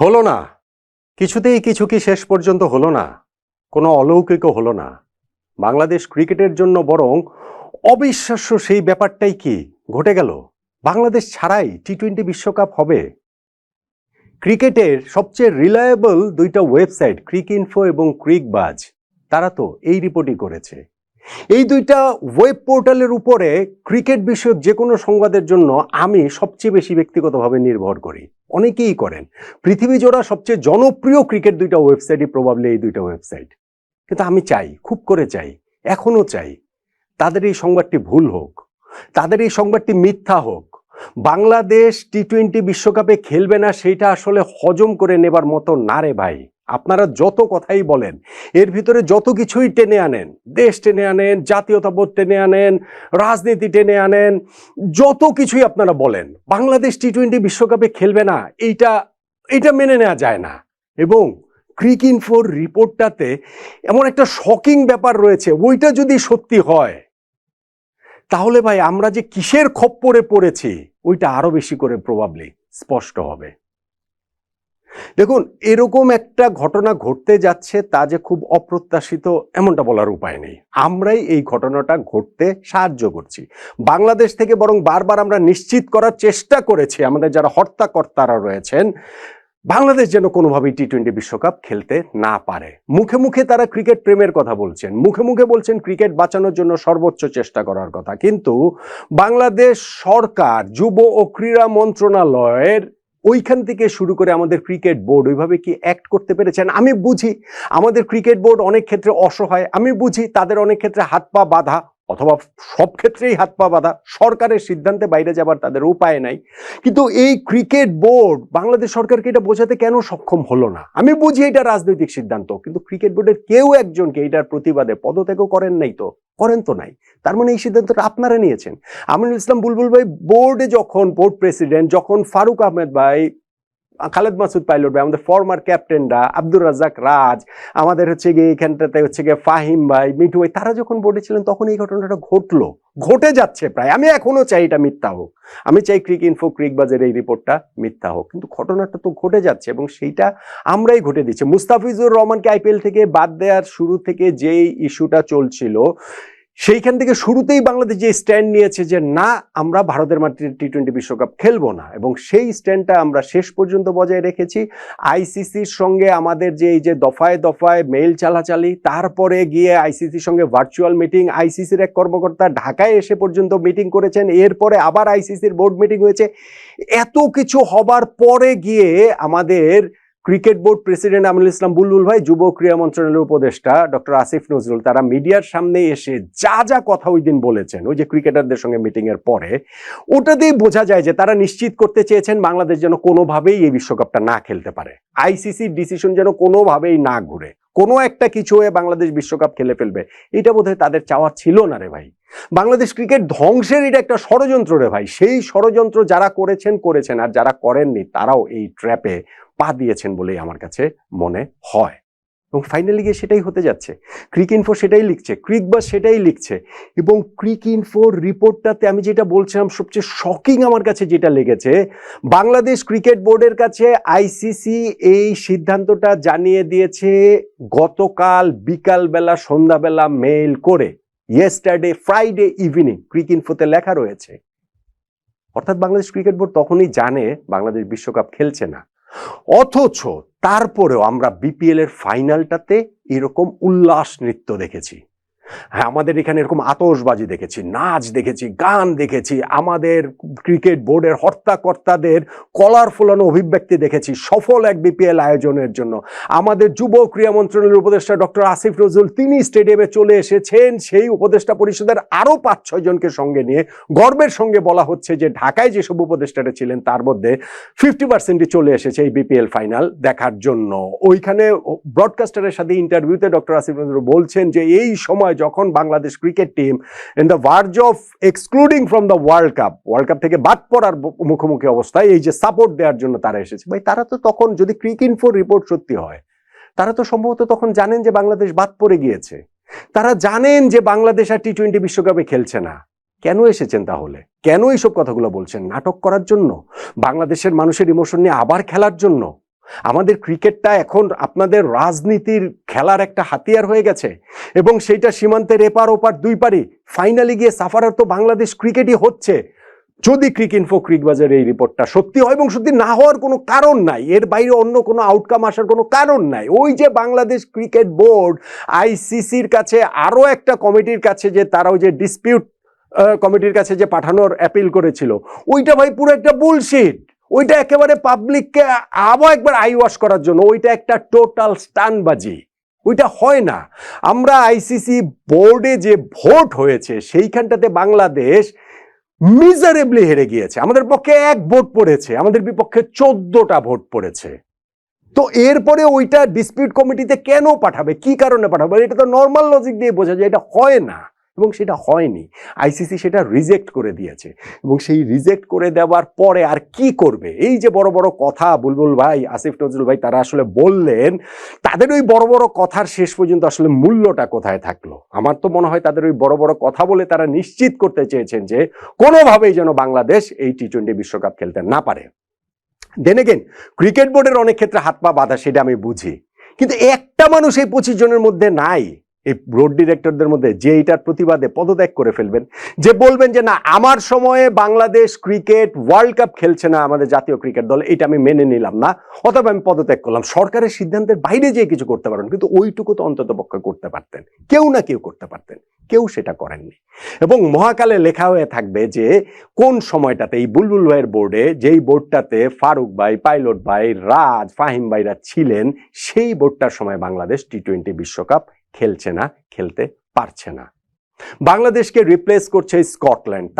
হলো না। কিছুতেই কিছু কি শেষ পর্যন্ত হলো না। কোনো অলৌকিকও হলো না। বাংলাদেশ ক্রিকেটের জন্য বরং অবিশ্বাস্য সেই ব্যাপারটাই কি ঘটে গেল। বাংলাদেশ ছাড়াই টি টোয়েন্টি বিশ্বকাপ হবে। ক্রিকেটের সবচেয়ে রিলায়েবল দুইটা ওয়েবসাইট ক্রিক ইনফো এবং ক্রিকবাজ, তারা তো এই রিপোর্টই করেছে। এই দুইটা ওয়েব পোর্টালের উপরে ক্রিকেট বিষয়ক যে কোনো সংবাদের জন্য আমি সবচেয়ে বেশি ব্যক্তিগতভাবে নির্ভর করি। অনেকেই করেন। পৃথিবী জোড়া সবচেয়ে জনপ্রিয় ক্রিকেট দুইটা ওয়েবসাইটই প্রবাবলি এই দুইটা ওয়েবসাইট কিন্তু আমি চাই, খুব করে চাই, এখনও চাই, তাদের এই সংবাদটি ভুল হোক, তাদের এই সংবাদটি মিথ্যা হোক, বাংলাদেশ টি টোয়েন্টি বিশ্বকাপে খেলবে না সেইটা আসলে হজম করে নেবার মতো না রে ভাই। আপনারা যত কথাই বলেন, এর ভিতরে যত কিছুই টেনে আনেন, দেশ টেনে আনেন, জাতীয়তাবোধ টেনে আনেন, রাজনীতি টেনে আনেন, যত কিছুই আপনারা বলেন, বাংলাদেশ টি টোয়েন্টি বিশ্বকাপে খেলবে না, এইটা এটা মেনে নেওয়া যায় না। এবং ক্রিক ইনফোর রিপোর্টটাতে এমন একটা শকিং ব্যাপার রয়েছে, ওইটা যদি সত্যি হয়, তাহলে ভাই আমরা যে কিসের খপ্পরে পড়েছি, ওইটা আরও বেশি করে প্রবাবলি স্পষ্ট হবে। দেখুন, এরকম একটা ঘটনা ঘটতে যাচ্ছে, তা যে খুব অপ্রত্যাশিত এমনটা বলার উপায় নেই। আমরাই এই ঘটনাটা ঘটতে সাহায্য করছি। বাংলাদেশ থেকে বরং বারবার আমরা নিশ্চিত করার চেষ্টা করেছি, আমাদের যারা হর্তাকর্তারা রয়েছেন, বাংলাদেশ যেন কোনোভাবেই টি টোয়েন্টি বিশ্বকাপ খেলতে না পারে। মুখে মুখে তারা ক্রিকেট প্রেমের কথা বলছেন, মুখে মুখে বলছেন ক্রিকেট বাঁচানোর জন্য সর্বোচ্চ চেষ্টা করার কথা। কিন্তু বাংলাদেশ সরকার, যুব ও ক্রীড়া মন্ত্রণালয়ের ওইখান থেকে শুরু করে আমাদের ক্রিকেট বোর্ড ওইভাবে কি অ্যাক্ট করতে পেরেছেন? আমি বুঝি আমাদের ক্রিকেট বোর্ড অনেক ক্ষেত্রে অসহায়, আমি বুঝি তাদের অনেক ক্ষেত্রে হাত পা বাঁধা অথবা সব ক্ষেত্রেই হাত পা বাঁধা, সরকারের সিদ্ধান্তে বাইরে যাবার তাদের উপায় নাই। কিন্তু এই ক্রিকেট বোর্ড, বাংলাদেশ সরকারকে এটা বোঝাতে কেন সক্ষম হলো না? আমি বুঝি এটা রাজনৈতিক সিদ্ধান্ত, কিন্তু ক্রিকেট বোর্ডের কেউ একজনকে এটার প্রতিবাদে পদত্যাগও করেন নাই তো? করেন তো নাই। তার মানে এই সিদ্ধান্তটা আপনারা নিয়েছেন। আমিনুল ইসলাম বুলবুল ভাই বোর্ডে যখন বোর্ড প্রেসিডেন্ট, যখন ফারুক আহমেদ ভাই খালেদ মাসুদ পাইলট ভাই, আমাদের ফর্মার ক্যাপ্টেনরা আব্দুর রাজাক রাজ, আমাদের হচ্ছে গিয়ে এখানটাতে হচ্ছে গিয়ে ফাহিম ভাই, মিঠু ভাই, তারা যখন বোর্ডে ছিলেন, তখন এই ঘটনাটা ঘটলো। ঘটে যাচ্ছে প্রায়। আমি এখনও চাই এটা মিথ্যা হোক। আমি চাই ক্রিক ইনফো ক্রিক বাজের এই রিপোর্টটা মিথ্যা হোক। কিন্তু ঘটনাটা তো ঘটে যাচ্ছে এবং সেইটা আমরাই ঘটে দিচ্ছি। মুস্তাফিজুর রহমানকে আইপিএল থেকে বাদ দেওয়ার শুরু থেকে যেই ইস্যুটা চলছিল সেইখান থেকে শুরুতেই বাংলাদেশ যে স্ট্যান্ড নিয়েছে যে না, আমরা ভারতের মাটিতে টি টোয়েন্টি বিশ্বকাপ খেলব না। এবং সেই স্ট্যান্ডটা আমরা শেষ পর্যন্ত বজায় রেখেছি। আইসিসির সঙ্গে আমাদের যে এই যে দফায় দফায় মেইল চালাচালি, তারপরে গিয়ে আইসিসির সঙ্গে ভার্চুয়াল মিটিং আইসিসির এক কর্মকর্তা ঢাকায় এসে পর্যন্ত মিটিং করেছেন। এরপরে আবার আইসিসির বোর্ড মিটিং হয়েছে। এত কিছু হবার পরে গিয়ে আমাদের cricket board president Aminul Islam Bulbul ভাই, যুব ক্রীড়া মন্ত্রণালয়ের উপদেষ্টা ডক্টর আসিফ নজরুল, তারা মিডিয়ার সামনে এসে যা যা কথা ওই দিন বলেছেন, ওই যে ক্রিকেটারদের সঙ্গে মিটিং এর পরে ওটাতেই বোঝা যায় যে তারা নিশ্চিত করতে চেয়েছেন বাংলাদেশ যেন কোনোভাবেই এই বিশ্বকাপটা না খেলতে পারে। আইসিসির ডিসিশন যেন কোনোভাবেই না ঘুরে। কোনো একটা কিছু হয়ে বাংলাদেশ বিশ্বকাপ খেলে ফেলবে। এটা বোধহয় তাদের চাওয়া ছিল না রে ভাই। বাংলাদেশ ক্রিকেট ধ্বংসের এটা একটা ষড়যন্ত্র রে ভাই। সেই ষড়যন্ত্র যারা করেছেন করেছেন, আর যারা করেননি, তারাও এই ট্র্যাপে পা দিয়েছেন বলেই আমার কাছে মনে হয়। এবং ফাইনালি গিয়ে সেটাই হতে যাচ্ছে। ক্রিক ইনফো সেটাই লিখছে ক্রিক বাস সেটাই লিখছে। এবং ক্রিক ইনফোর রিপোর্টটাতে আমি যেটা বলছিলাম, সবচেয়ে শকিং আমার কাছে যেটা লেগেছে, বাংলাদেশ ক্রিকেট বোর্ডের কাছে আইসিসি এই সিদ্ধান্তটা জানিয়ে দিয়েছে গতকাল বিকালবেলা, সন্ধ্যাবেলা মেইল করে। ইয়েস্টারডে ফ্রাইডে ইভিনিং ক্রিক ইনফোতে লেখা রয়েছে। অর্থাৎ বাংলাদেশ ক্রিকেট বোর্ড তখনই জানে, বাংলাদেশ বিশ্বকাপ খেলছে না। অথচ তারপরেও আমরা বিপিএল এর ফাইনালটাতে এরকম উল্লাস নৃত্য দেখেছি। হ্যাঁ আমাদের এখানে এরকম আতশবাজি দেখেছি, নাচ দেখেছি, গান দেখেছি, আমাদের ক্রিকেট বোর্ডের হর্তাকর্তাদের কলার ফোলানো অভিব্যক্তি দেখেছি, সফল এক বিপিএল আয়োজনের জন্য। আমাদের যুব ক্রীড়া মন্ত্রণালয়ের উপদেষ্টা ডক্টর আসিফ নজরুল তিনি স্টেডিয়ামে চলে এসেছেন, সেই উপদেষ্টা পরিষদের আরও পাঁচ ছয় জনকে সঙ্গে নিয়ে। গর্বের সঙ্গে বলা হচ্ছে যে ঢাকায় যেসব উপদেষ্টাটা ছিলেন তার মধ্যে ফিফটি পার্সেন্টই চলে এসেছে এই বিপিএল ফাইনাল দেখার জন্য। ওইখানে ব্রডকাস্টারের সাথে ইন্টারভিউতে ডক্টর আসিফ নজরুল বলছেন যে এই সময় যখন Bangladesh cricket team in the verge of excluding from the world cup world cup থেকে বাদ পড়ার মুখোমুখি অবস্থায় এই যে সাপোর্ট দেওয়ার জন্য তারা এসেছে। ভাই, তারা তো তখন যদি ক্রিক ইনফোর রিপোর্ট সত্যি হয়, তারা তো সম্ভবত তখন জানেন যে বাংলাদেশ বাদ পড়ে গিয়েছে। তারা জানেন যে বাংলাদেশ আর টি টোয়েন্টি বিশ্বকাপে খেলছে না। কেন এসেছেন তাহলে? কেন এইসব কথাগুলো বলছেন? নাটক করার জন্য? বাংলাদেশের মানুষের ইমোশন নিয়ে আবার খেলার জন্য? আমাদের ক্রিকেটটা এখন আপনাদের রাজনীতির খেলার একটা হাতিয়ার হয়ে গেছে এবং সেইটা সীমান্তের এপার ওপার দুই পারি। ফাইনালি গিয়ে সাফারার তো বাংলাদেশ ক্রিকেটই হচ্ছে। যদি ক্রিক ইনফো ক্রিক বাজারে এই রিপোর্টটা সত্যি হয় এবং সত্যি না হওয়ার কোনো কারণ নাই, এর বাইরে অন্য কোনো আউটকাম আসার কোনো কারণ নাই। ওই যে বাংলাদেশ ক্রিকেট বোর্ড আইসিসির কাছে আরও একটা কমিটির কাছে যে তারা ওই যে ডিসপিউট কমিটির কাছে যে পাঠানোর অ্যাপিল করেছিল, ওইটা ভাই পুরো একটা বুলশিট ওইটা একেবারে পাবলিককে আবার একবার আই ওয়াশ করার জন্য, ওইটা একটা টোটাল স্টানবাজি। ওইটা হয় না। আমরা আইসিসি বোর্ডে যে ভোট হয়েছে, সেইখানটাতে বাংলাদেশ মিজারেবলি হেরে গিয়েছে। আমাদের পক্ষে এক ভোট পড়েছে, আমাদের বিপক্ষে চোদ্দটা ভোট পড়েছে। তো এরপরে ওইটা ডিসপিউট কমিটিতে কেন পাঠাবে? কি কারণে পাঠাবে? এটা তো নর্মাল লজিক দিয়ে বোঝা যায়, এটা হয় না। এবং সেটা হয়নি। আইসিসি সেটা রিজেক্ট করে দিয়েছে এবং সেই রিজেক্ট করে দেওয়ার পরে আর কি করবে? এই যে বড় বড় কথা বুলবুল ভাই, আসিফ নজরুল ভাই, তারা আসলে বললেন, তাদের ওই বড় বড় কথার শেষ পর্যন্ত আসলে মূল্যটা কোথায় থাকল? আমার তো মনে হয় তাদের ওই বড় বড় কথা বলে তারা নিশ্চিত করতে চেয়েছেন যে কোনোভাবেই যেন বাংলাদেশ এই টি টোয়েন্টি বিশ্বকাপ খেলতে না পারে। দেন এগেন ক্রিকেট বোর্ডের অনেক ক্ষেত্রে হাত পা বাঁধা, সেটা আমি বুঝি। কিন্তু একটা মানুষ এই পঁচিশ জনের মধ্যে নাই। এই রোড ডিরেক্টরদের মধ্যে যে এইটার প্রতিবাদে পদত্যাগ করে ফেলবেন, যে বলবেন যে, না, আমার সময়ে বাংলাদেশ ক্রিকেট ওয়ার্ল্ড কাপ খেলছে না আমাদের জাতীয় ক্রিকেট দল, এটা আমি মেনে নিলাম না। অথবা আমি পদত্যাগ করলাম। সরকারের সিদ্ধান্তের বাইরে যেয়ে কিছু করতে পারেন কিন্তু ওইটুকু তো অন্তত পক্ষে করতে পারতেন। কেউ না কেউ করতে পারতেন। কেউ সেটা করেননি। এবং মহাকালে লেখা হয়ে থাকবে যে, কোন সময়টাতে এই বুলবুল ভাইয়ের বোর্ডে যেই বোর্ডটাতে ফারুক ভাই, পাইলট ভাই, রাজ, ফাহিম ভাইরা ছিলেন, সেই বোর্ডটার সময় বাংলাদেশ টি টোয়েন্টি বিশ্বকাপ খেলছে না, খেলতে পারছে না। বাংলাদেশকে রিপ্লেস করছে স্কটল্যান্ড।